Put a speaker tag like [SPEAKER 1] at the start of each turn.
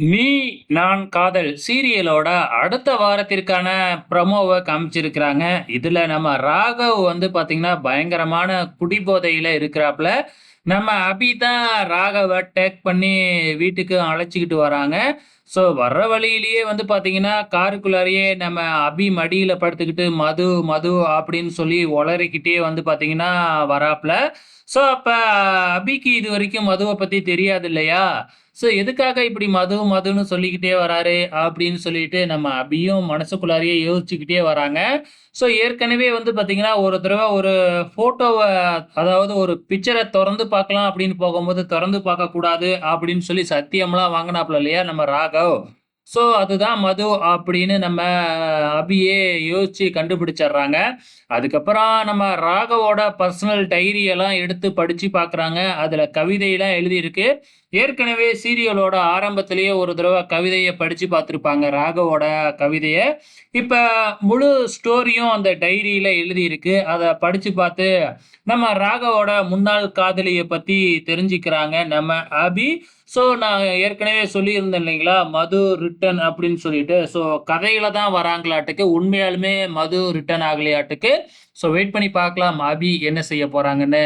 [SPEAKER 1] நீ நான் காதல் சீரியலோட அடுத்த வாரத்திற்கான ப்ரமோவை காமிச்சிருக்கிறாங்க. இதில் நம்ம ராகவ் வந்து பார்த்திங்கன்னா பயங்கரமான குடிபோதையில் இருக்கிறாப்புல நம்ம அபி தான் ராகவை டேக் பண்ணி வீட்டுக்கு அழைச்சிக்கிட்டு வராங்க. ஸோ வர்ற வழியிலேயே வந்து பார்த்தீங்கன்னா காருக்குள்ளாரையே நம்ம அபி மடியில் படுத்துக்கிட்டு மது, மது அப்படின்னு சொல்லி ஒளறிக்கிட்டே வந்து பார்த்தீங்கன்னா வராப்ல. ஸோ அப்போ அபிக்கு இது வரைக்கும் மதுவை பற்றி தெரியாது இல்லையா? ஸோ எதுக்காக இப்படி மது, மதுன்னு சொல்லிக்கிட்டே வராரு? அப்படின்னு சொல்லிட்டு நம்ம அபியும் மனசுக்குள்ளாரையே யோசிச்சுக்கிட்டே வராங்க. ஸோ ஏற்கனவே வந்து பார்த்தீங்கன்னா, ஒரு தடவை ஒரு ஃபோட்டோவை அதாவது ஒரு பிக்சரை திறந்து பார்க்கலாம் அப்படின்னு போகும்போது, திறந்து பார்க்கக்கூடாது அப்படின்னு சொல்லி சத்தியம்லாம் வாங்கினாப்புல இல்லையா நம்ம ராகவ். ஸோ அதுதான் மது அப்படின்னு நம்ம அபியே யோசிச்சு கண்டுபிடிச்சிடுறாங்க அதுக்கப்புறம் நம்ம ராகவோட பர்சனல் டைரி எல்லாம் எடுத்து படித்து பார்க்குறாங்க. அதில் கவிதையெல்லாம் எழுதியிருக்கு. ஏற்கனவே சீரியலோட ஆரம்பத்திலேயே ஒரு தடவை கவிதையை படித்து பார்த்துருப்பாங்க. ராகவோட கவிதையை இப்போ முழு ஸ்டோரியும் அந்த டைரியில் எழுதியிருக்கு. அதை படித்து பார்த்து நம்ம ராகவோட முன்னாள் காதலியை பற்றி தெரிஞ்சுக்கிறாங்க நம்ம அபி. ஸோ நான் ஏற்கனவே சொல்லியிருந்தேன் இல்லைங்களா? மது ரிட்டர்ன் அப்படின்னு சொல்லிட்டு. ஸோ கதையில தான் வராங்களாட்டுக்கு. உண்மையாலுமே மது ரிட்டர்ன் ஆகலையாட்டுக்கு. ஸோ வெயிட் பண்ணி பார்க்கலாம் அபி என்ன செய்ய போறாங்கன்னு.